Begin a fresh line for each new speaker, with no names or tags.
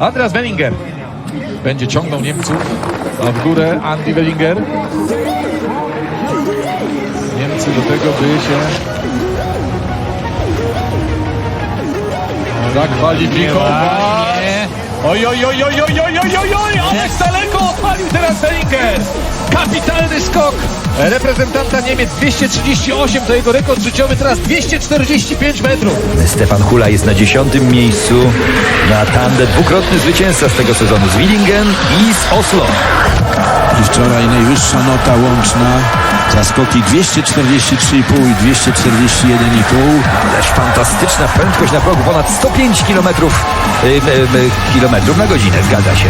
Andreas Wellinger będzie ciągnął Niemców. A w górę Andy Wellinger. Niemcy do tego by się zakwalifikowali. Oj, oj, oj, oj, oj, oj, oj, oj, oj, ależ daleko odpalił teraz Wellinger. Kapitalny skok reprezentanta Niemiec 238 to jego rekord życiowy, teraz 245 metrów.
Stefan Hula jest na dziesiątym miejscu na tandem dwukrotny zwycięzca z tego sezonu z Willingen i z Oslo.
I wczoraj najwyższa nota łączna za skoki 243,5 i 241,5.
Ależ fantastyczna prędkość na progu ponad 105 km, kilometrów na godzinę, zgadza się.